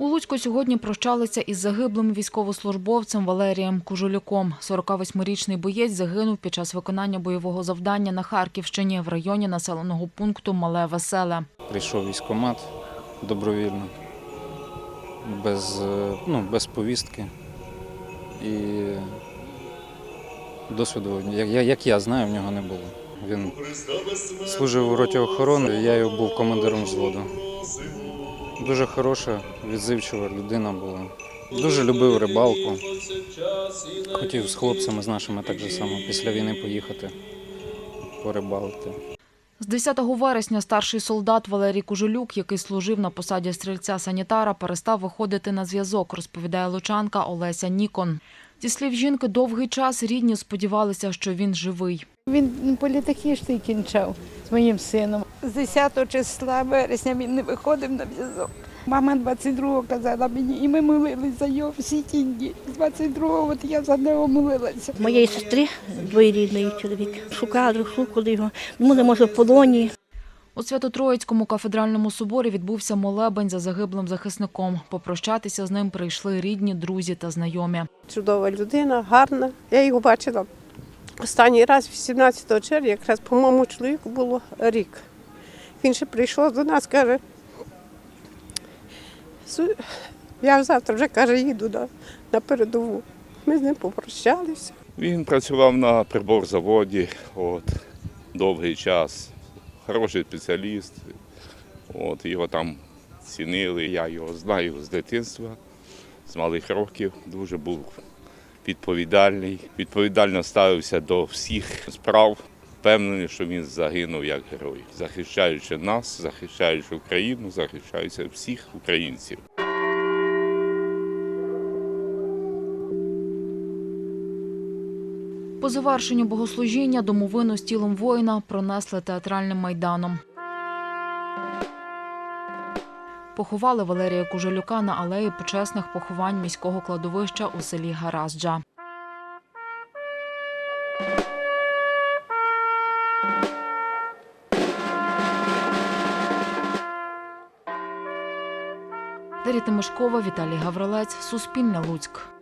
У Луцьку сьогодні прощалися із загиблим військовослужбовцем Валерієм Кужулюком. 48-річний боєць загинув під час виконання бойового завдання на Харківщині в районі населеного пункту Мале Веселе. Прийшов військкомат добровільно, без, е, ну, без повістки. І досвіду, як я знаю, в нього не було. Він служив у роті охорони, я його був командиром взводу. Дуже хороша, відзивчива людина була. Дуже любив рибалку. Хотів з хлопцями з нашими так же само після війни поїхати порибалити. З 10 вересня старший солдат Валерій Кужулюк, який служив на посаді стрільця-санітара, перестав виходити на зв'язок, розповідає лучанка Олеся Нікон. Зі слів жінки, довгий час рідні сподівалися, що він живий. Він політехнічний кінчав з моїм сином. З 10 числа вересня він не виходив на зв'язок. Мама 22-го казала мені, і ми молились за його всі ті дні. З 22-го от я за нього молилася. моєї сестри двоєрідний чоловік. Шукали, шукали його. Думали, може, в полоні. У Свято-Троїцькому кафедральному соборі відбувся молебень за загиблим захисником. Попрощатися з ним прийшли рідні, друзі та знайомі. чудова людина, гарна. Я його бачила останній раз 18 червня, якраз по моєму чоловіку було рік. Він ще прийшов до нас, каже, я завтра вже каже, їду на, на передову. Ми з ним попрощалися. Він працював на приборзаводі от, довгий час. Хороший спеціаліст. От, його там цінили. Я його знаю з дитинства, з малих років. Дуже був відповідальний. Відповідально ставився до всіх справ. Впевнений, що він загинув як герой, захищаючи нас, захищаючи Україну, захищаючи всіх українців. По завершенню богослужіння домовину з тілом воїна пронесли театральним майданом. Поховали Валерія Кужелюка на алеї почесних поховань міського кладовища у селі Гаразджа. Дар'я Тимошкова, Віталій Гаврилець, Суспільне Луцьк.